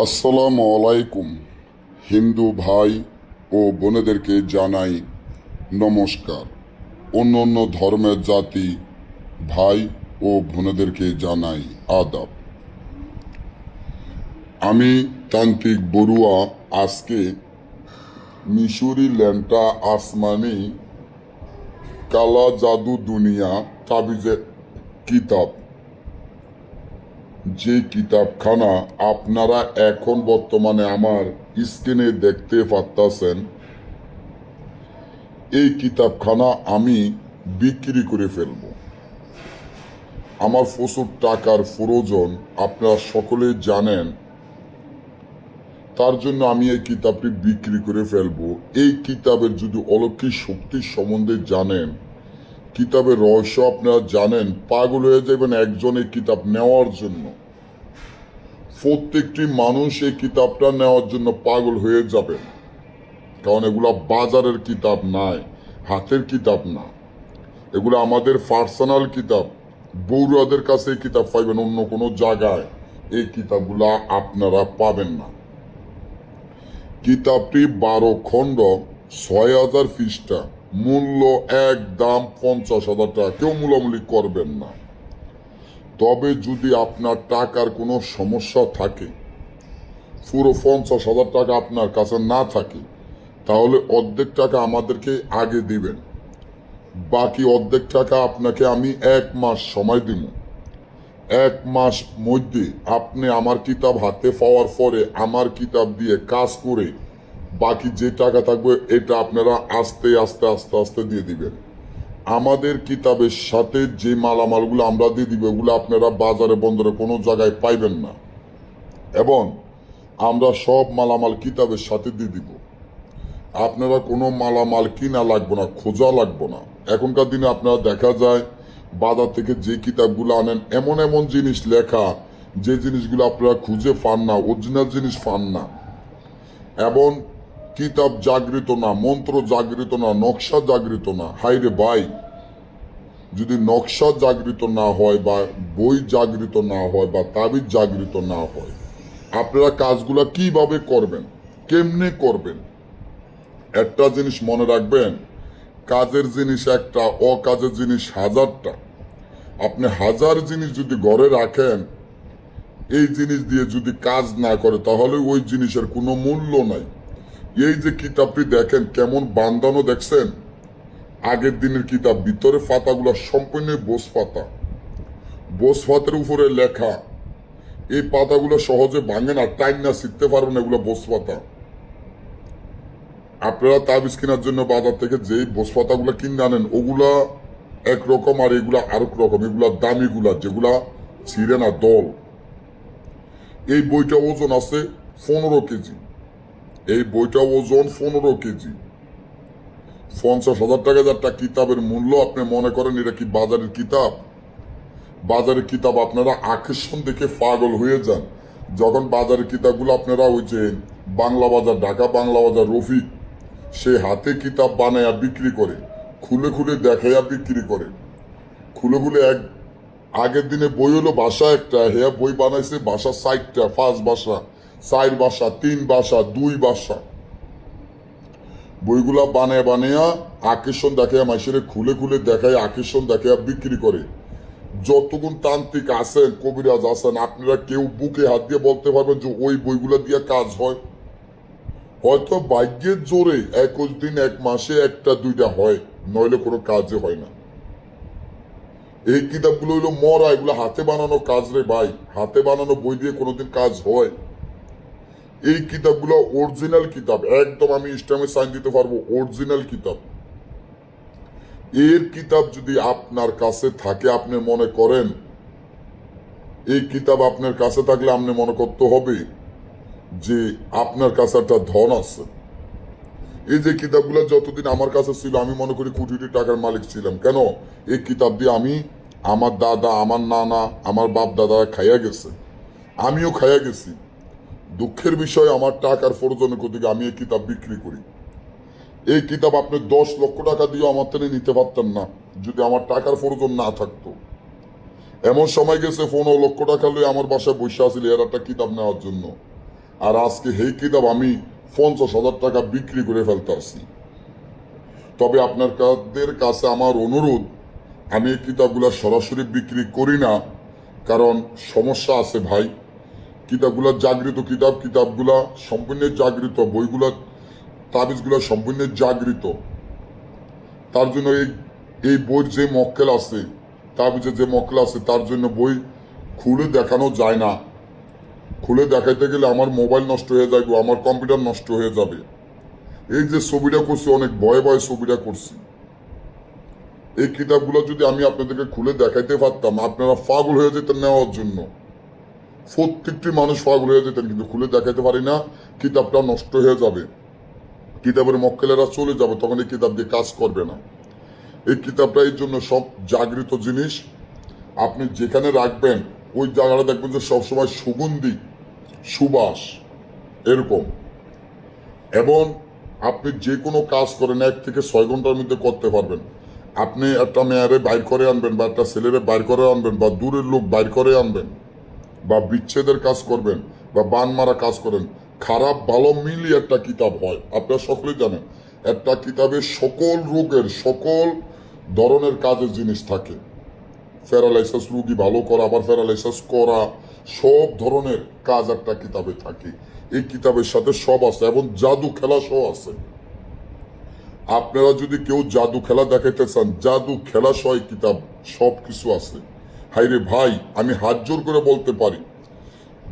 আসসালামু আলাইকুম, হিন্দু ভাই ও বোনেদেরকে জানাই নমস্কার। অন্য অন্য ধর্মের জাতি, ভাই ও বোনেদেরকে জানাই আদাব। আমি তান্ত্রিক বড়ুয়া, আজকে মিশরি ল্যান্টা আসমানি কালা জাদু দুনিয়া তাবিজের কিতাব যে কিতাবখানা আপনারা এখন বর্তমানে আমার স্ক্রিনে দেখতে পারতাছেন, এই কিতাবখানা আমি বিক্রি করে ফেলব। আমার প্রচুর টাকার প্রয়োজন, আপনারা সকলে জানেন। তার জন্য আমি এই কিতাবটি বিক্রি করে ফেলব। এই কিতাবের যদি অলৌকিক শক্তির সম্বন্ধে জানেন কিতাবের রহস্য আপনারা জানেন, পাগল হয়ে যাবেন একজন এই কিতাব নেওয়ার জন্য। প্রত্যেকটি মানুষ এই কিতাবটা নেওয়ার জন্য পাগল হয়ে যাবে। কারণ এগুলা বাজারের কিতাব নাই, হাতের কিতাব না। এগুলো আমাদের পার্সোনাল কিতাব। বৌরাদের কাছে কিতাব পাইবেন অন্য কোনো জায়গায়। এই কিতাবগুলা আপনারা পাবেন না। কিতাবটি বারো খণ্ড, ছয় হাজার পৃষ্ঠা। মূল্য এক দাম পঞ্চাশ হাজার টাকা। কেউ মূলামূলি করবেন না। তবে যদি আপনার টাকার কোনো সমস্যা থাকে, পুরো পঞ্চাশ হাজার টাকা আপনার কাছে না থাকে, তাহলে অর্ধেক টাকা আমাদেরকে আগে দিবেন। বাকি অর্ধেক টাকা আপনাকে আমি এক মাস সময় দিব। এক মাস মধ্যে আপনি আমার কিতাব হাতে পাওয়ার পরে আমার কিতাব দিয়ে কাজ করে বাকি যে টাকা থাকবে, এটা আপনারা আস্তে আস্তে আস্তে আস্তে দিয়ে দিবেন। আমাদের কিতাবের সাথে যে মালামালগুলো আমরা দিয়ে দিব ওগুলো আপনারা বাজারে, বন্দরে কোনো জায়গায় পাইবেন না। এবং আমরা সব মালামাল কিতাবের সাথে দিয়ে দিব। আপনারা কোনো মালামাল কিনা লাগবো না, খোঁজা লাগবো না। এখনকার দিনে আপনারা দেখা যায়, বাজার থেকে যে কিতাবগুলো আনেন, এমন এমন জিনিস লেখা, যে জিনিসগুলো আপনারা খুঁজে পান না, অরিজিনাল জিনিস পান না। এবং কিতাব জাগৃত না, মন্ত্র জাগৃত না, নকশা জাগৃত না। হাইরে বাই যদি নকশা জাগৃত না হয় বা বই জাগৃত না হয় বা তাবিজ জাগৃত না হয়, আপনারা কাজগুলা কীভাবে করবেন? কেমনে করবেন? একটা জিনিস মনে রাখবেন, কাজের জিনিস একটা, অকাজের জিনিস হাজারটা। আপনি হাজার জিনিস যদি ঘরে রাখেন, এই জিনিস দিয়ে যদি কাজ না করে, তাহলে ওই জিনিসের কোনো মূল্য নাই। এই যে কিতাবটি দেখেন, কেমন বান্ধানো দেখছেন? আগের দিনের কিতাব, ভিতরে পাতাগুলো সম্পূর্ণ বোস পাতা। বোস পাতের উপরে লেখা, এই পাতাগুলো সহজে ভাঙে না টাইম না শিখতে পারবেন এগুলো বোস পাতা। আপনারা তাবিজ কেনার জন্য বাজার থেকে যে বোস পাতাগুলো কিনে আনেন, ওগুলা একরকম আর এগুলা আরেক রকম। এগুলা দামিগুলা, যেগুলা ছিঁড়ে না, দল। এই বইটা ওজন আছে পনেরো কেজি। এই বইটা ওজন পনেরো কেজি। পঞ্চাশ হাজার টাকা একটা কিতাবের মূল্য আপনি মনে করেন এটা কি বাজারের কিতাব? বাজারের কিতাব আপনারা আকর্ষণ দেখে পাগল হয়ে যান। যখন বাজারের কিতাবগুলো আপনারা ওই যে বাংলা বাজার, ঢাকা বাংলা বাজার রফিক, সে হাতে কিতাব বানায়া বিক্রি করে, খুলে খুলে দেখাইয়া বিক্রি করে। খুলে খুলে এক, আগের দিনে বই হলো ভাষা একটা হ্যাঁ বই বানাইছে ভাষা সাইটটা পাঁচ ভাষা চার বাসা তিন বাসা দুই বাসা বইগুলা বানায় বানায়া আকর্ষণ দেখাইয়া মাসের খুলে খুলে দেখায় আকর্ষণ দেখাইয়া বিক্রি করে। যতগুণ তান্ত্রিক আছেন, কবিরাজ আছেন, আপনারা কেউ বুকে হাত দিয়ে বলতে পারবেন যে ওই বইগুলা দিয়ে কাজ হয়। হয়তো ভাগ্যের জোরে একুশ দিন, এক মাসে একটা, দুইটা হয়, নইলে কোনো কাজে হয় না। এই কিতাবগুলো হইল মরা, এগুলো হাতে বানানো কাজ রে ভাই। হাতে বানানো বই দিয়ে কোনোদিন কাজ হয়। এই কিতাবগুলো অরিজিনাল কিতাব। একদম আমি ইসলামে সাইন দিতে পারব অরিজিনাল কিতাব। এর কিতাব যদি আপনার কাছে থাকে, আপনি মনে করেন, এই কিতাব আপনার কাছে থাকলে আপনি মনে করতে হবে যে আপনার কাছে একটা ধন আছে। এই যে কিতাবগুলো যতদিন আমার কাছে ছিল, আমি মনে করি কোটি কোটি টাকার মালিক ছিলাম। কেন? এই কিতাব দিয়ে আমি আমার দাদা, আমার নানা, আমার বাপ দাদা খাইয়া গেছে। আমিও খাইয়া গেছি। দুঃখের বিষয়, আমার টাকার প্রয়োজনের কোদিকে আমি এই কিতাব বিক্রি করি। এই কিতাব আপনি দশ লক্ষ টাকা দিয়ে আমার থেকে নিতে পারতেন না, যদি আমার টাকার প্রয়োজন না থাকতো। এমন সময় গেছে, পনেরো লক্ষ টাকা লয়ে আমার বাসায় বসে আসলে এর একটা কিতাব নেওয়ার জন্য। আর আজকে সেই কিতাব আমি পঞ্চাশ হাজার টাকা বিক্রি করে ফেলতে ফেলতেছি তবে আপনাদের কাছে আমার অনুরোধ, আমি এই কিতাবগুলো সরাসরি বিক্রি করি না, কারণ সমস্যা আছে ভাই। কিতাবগুলো জাগৃত কিতাব, কিতাবগুলা সম্পূর্ণ জাগৃত, বইগুলা, তাবিজগুলো সম্পূর্ণ জাগৃত। তার জন্য এই এই বইয়ের যে মক্কেল আছে, তাবিজের যে মক্কেল আছে, তার জন্য বই খুলে দেখানো যায় না। খুলে দেখাইতে গেলে আমার মোবাইল নষ্ট হয়ে যাবে আমার কম্পিউটার নষ্ট হয়ে যাবে। এই যে ছবিটা করছি, অনেক ভয়ে ভয়ে ছবিটা করছি। এই কিতাবগুলো যদি আমি আপনাদেরকে খুলে দেখাইতে পারতাম, আপনারা পাগল হয়ে যেতেন নেওয়ার জন্য। প্রত্যেকটি মানুষ পাগল হয়ে যেতেন, কিন্তু খুলে দেখাতে পারি না, কিতাবটা নষ্ট হয়ে যাবে। কিতাবের মক্কেলেরা চলে যাবে, তখন এই কিতাব দিয়ে কাজ করবে না। এই কিতাবটা এই জন্য সব জাগৃত জিনিস। আপনি যেখানে রাখবেন, ওই জায়গাটা দেখবেন যে সবসময় সুগন্ধি, সুবাস, এরকম। এবং আপনি যে কোনো কাজ করেন, এক থেকে ছয় ঘণ্টার মধ্যে করতে পারবেন। আপনি একটা মেয়ারে বাইর করে আনবেন, বা একটা ছেলেরে বাইর করে আনবেন, বা দূরের লোক বাইর করে আনবেন। বা বিচ্ছেদের কাজ করবেন বা বান মারা কাজ করেন, খারাপ, ভালো মিলিয়ে একটা কিতাব হয়। আপনারা সকলেই জানেন, একটা কিতাবে সকল রোগের, সকল ধরনের কাজের জিনিস থাকে। প্যারালাইসিস রুগী ভালো করা, আবার প্যারালাইসিস করা, সব ধরনের কাজ একটা কিতাবে থাকে। এই কিতাবের সাথে সব আছে, এবং জাদু খেলা সহ আছে। আপনারা যদি কেউ জাদু খেলা দেখাইতে চান, জাদু খেলা সহ কিতাব সব কিছু আছে। হাইরে ভাই, আমি হাত জোর করে বলতে পারি।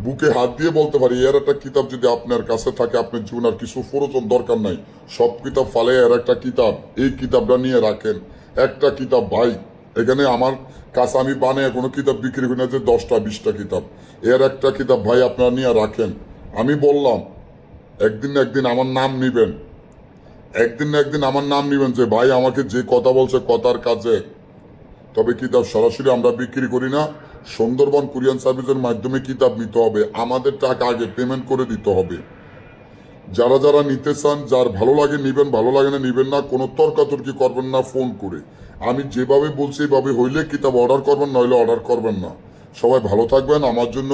বুকে হাত দিয়ে বলতে পারি, এর একটা কিতাব যদি আপনার কাছে থাকে, আপনার জীবন আর কিছু প্রয়োজন দরকার নাই। সব কিতাব ফালে এর একটা কিতাব। এই কিতাবটা নিয়ে রাখেন। একটা কিতাব, ভাই, এখানে আমার কাছে আমি বানিয়ে কোনো কিতাব বিক্রি করি না, যে দশটা, বিশটা কিতাব। এর একটা কিতাব, ভাই, আপনারা নিয়ে রাখেন। আমি বললাম, একদিন একদিন আমার নাম নিবেন। একদিন একদিন আমার নাম নিবেন যে, ভাই, আমাকে যে কথা বলছে কথার কাজে তবে কিতাব সরাসরি আমরা বিক্রি করি না। সুন্দরবন কুরিয়ান সার্ভিসের মাধ্যমে কিতাব নিতে হবে। আমাদের টাকা আগে পেমেন্ট করে দিতে হবে। যারা যারা নিতে চান, যার ভালো লাগে নিবেন, ভালো লাগে না নিবেন না, কোনো তর্কাতর্কি করবেন না ফোন করে। আমি যেভাবে বলছি, এভাবে হইলে কিতাব অর্ডার করবেন, নইলে অর্ডার করবেন না। সবাই ভালো থাকবেন, আমার জন্য